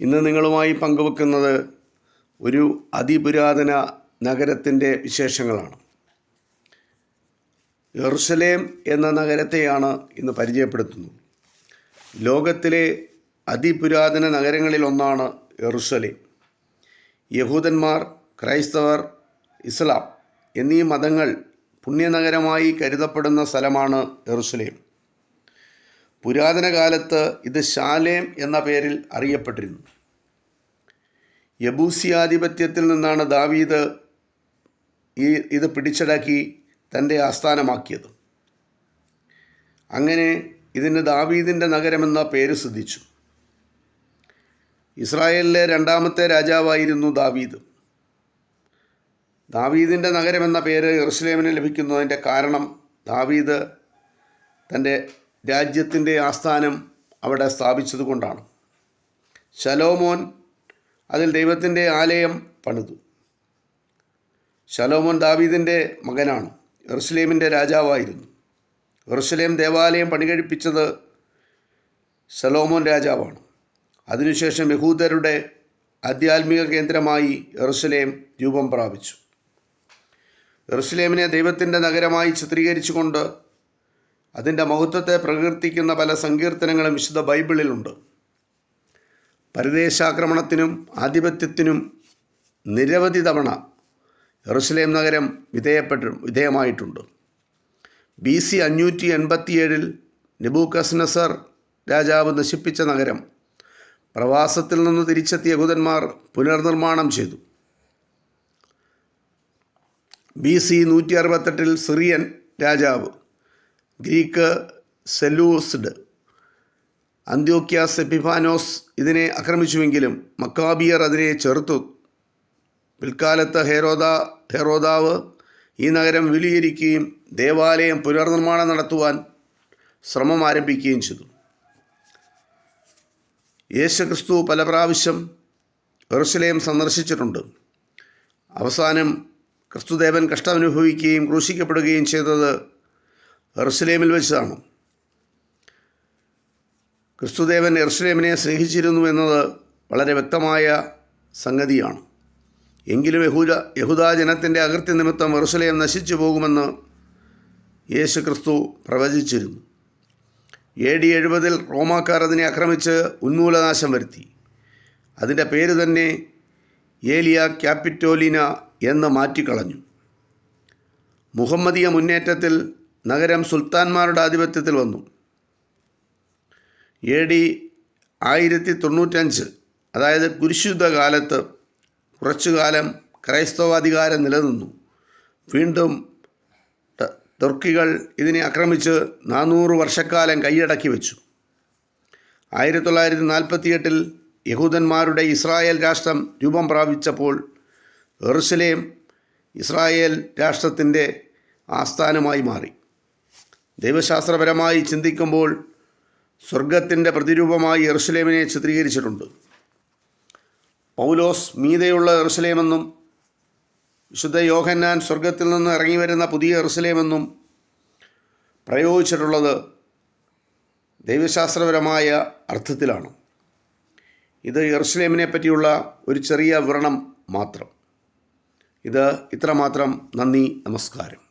ഇന്ന് നിങ്ങളുമായി പങ്കുവെക്കുന്നത് ഒരു അതിപുരാതന നഗരത്തിന്റെ വിശേഷങ്ങളാണ്. യെറുസലേം എന്ന നഗരത്തെയാണ് ഇന്ന് പരിചയപ്പെടുത്തുന്നത്. ലോകത്തിലെ അതിപുരാതന നഗരങ്ങളിലൊന്നാണ് യെറുസലേം യഹൂദന്മാർ ക്രൈസ്തവർ ഇസ്ലാം എന്നീ മതങ്ങൾ പുണ്യനഗരമായി കരുതപ്പെടുന്ന സ്ഥലമാണ് യെറുസലേം പുരാതന കാലത്ത് ഇത് ശാലേം എന്ന പേരിൽ അറിയപ്പെട്ടിരുന്നു. യബൂസിയാധിപത്യത്തിൽ നിന്നാണ് ദാവീദ് ഈ ഇത് പിടിച്ചടക്കി തന്റെ ആസ്ഥാനമാക്കിയത്. അങ്ങനെ ഇതിന് ദാവീദിന്റെ നഗരമെന്ന പേര് സിദ്ധിച്ചു. ഇസ്രായേലിലെ രണ്ടാമത്തെ രാജാവായിരുന്നു ദാവീദ്. ദാവീദിന്റെ നഗരമെന്ന പേര് യെറുസലേമിന് ലഭിക്കുന്നതിന്റെ കാരണം ദാവീദ് തന്റെ രാജ്യത്തിന്റെ ആസ്ഥാനം അവിടെ സ്ഥാപിച്ചതുകൊണ്ടാണ്. ശലോമോൻ അതിൽ ദൈവത്തിന്റെ ആലയം പണിതു. ശലോമോൻ ദാവീദിന്റെ മകനാണ്. എറുസലേമിന്റെ രാജാവായിരുന്നു. എറുസലേം ദേവാലയം പണികഴിപ്പിച്ചത് ശലോമോൻ രാജാവാണ്. അതിനുശേഷം യഹൂദരുടെ ആധ്യാത്മിക കേന്ദ്രമായി എറുസലേം രൂപം പ്രാപിച്ചു. എറുസലേമിനെ ദൈവത്തിന്റെ നഗരമായി ചിത്രീകരിച്ചുകൊണ്ട് അതിന്റെ മഹത്വത്തെ പ്രകീർത്തിക്കുന്ന പല സങ്കീർത്തനങ്ങളും വിശുദ്ധ ബൈബിളിലുണ്ട്. പരിദേശാക്രമണത്തിനും ആധിപത്യത്തിനും നിരവധി തവണ യെറുസലേം നഗരം വിധേയപ്പെട്ടു വിധേയമായിട്ടുണ്ട്. ബി സി അഞ്ഞൂറ്റി എൺപത്തിയേഴിൽ നെബൂക്കസ്നസർ രാജാവ് നശിപ്പിച്ച നഗരം പ്രവാസത്തിൽ നിന്ന് തിരിച്ചെത്തിയ യഹൂദന്മാർ പുനർനിർമ്മാണം ചെയ്തു. ബി സി നൂറ്റി അറുപത്തെട്ടിൽ സിറിയൻ രാജാവ് ഗ്രീക്ക് സെലൂസ്ഡ് അന്ത്യോക്യ എപ്പിഫാനോസ് ഇതിനെ ആക്രമിച്ചുവെങ്കിലും മക്കാബിയർ അതിനെ ചെറുത്തു. പിൽക്കാലത്ത് ഹെറോദ ഹെറോദാവ് ഈ നഗരം വിലയിരിക്കുകയും ദേവാലയം പുനർനിർമ്മാണം നടത്തുവാൻ ശ്രമം ആരംഭിക്കുകയും ചെയ്തു. യേശുക്രിസ്തു പല പ്രാവശ്യം എറുസലേം സന്ദർശിച്ചിട്ടുണ്ട്. അവസാനം ക്രിസ്തുദേവൻ കഷ്ടമനുഭവിക്കുകയും ക്രൂശിക്കപ്പെടുകയും ചെയ്തത് എറുസലേമിൽ വെച്ചതാണ് ക്രിസ്തുദേവൻ എറുസലേമിനെ സ്നേഹിച്ചിരുന്നു എന്നത് വളരെ വ്യക്തമായ സംഗതിയാണ്. എങ്കിലും യഹൂദ യഹൂദാ ജനത്തിന്റെ അകൃത്യ നിമിത്തം എറുസലേം നശിച്ചു പോകുമെന്ന് യേശു ക്രിസ്തു പ്രവചിച്ചിരുന്നു. എ ഡി എഴുപതിൽ റോമാക്കാർ അതിനെ ആക്രമിച്ച് ഉന്മൂലനാശം വരുത്തി. അതിന്റെ പേര് തന്നെ ഏലിയ ക്യാപിറ്റോലിന എന്ന് മാറ്റിക്കളഞ്ഞു. മുഹമ്മദിയ മുന്നേറ്റത്തിൽ നഗരം സുൽത്താൻമാരുടെ ആധിപത്യത്തിൽ വന്നു. എ ഡി ആയിരത്തി തൊണ്ണൂറ്റഞ്ച് അതായത് കുരിശുദ്ധ കാലത്ത് കുറച്ചു കാലം ക്രൈസ്തവാധികാരം നിലനിന്നു. വീണ്ടും തുർക്കികൾ ഇതിനെ ആക്രമിച്ച് നാനൂറ് വർഷക്കാലം കൈയടക്കി വെച്ചു. ആയിരത്തി തൊള്ളായിരത്തി നാൽപ്പത്തിയെട്ടിൽ യഹൂദന്മാരുടെ ഇസ്രായേൽ രാഷ്ട്രം രൂപം പ്രാപിച്ചപ്പോൾ എറുസലേം ഇസ്രായേൽ രാഷ്ട്രത്തിന്റെ ആസ്ഥാനമായി മാറി. ദൈവശാസ്ത്രപരമായി ചിന്തിക്കുമ്പോൾ സ്വർഗത്തിന്റെ പ്രതിരൂപമായി എറുസലേമിനെ ചിത്രീകരിച്ചിട്ടുണ്ട്. പൗലോസ് മീതയുള്ള എറുസലേമെന്നും വിശുദ്ധ യോഹന്നാൻ സ്വർഗത്തിൽ നിന്ന് ഇറങ്ങി വരുന്ന പുതിയ എറുസലേമെന്നും പ്രയോഗിച്ചിട്ടുള്ളത് ദൈവശാസ്ത്രപരമായ അർത്ഥത്തിലാണ്. ഇത് എറുസലേമിനെ പറ്റിയുള്ള ഒരു ചെറിയ വിവരണം മാത്രം. ഇത് ഇത്രമാത്രം. നന്ദി നമസ്കാരം.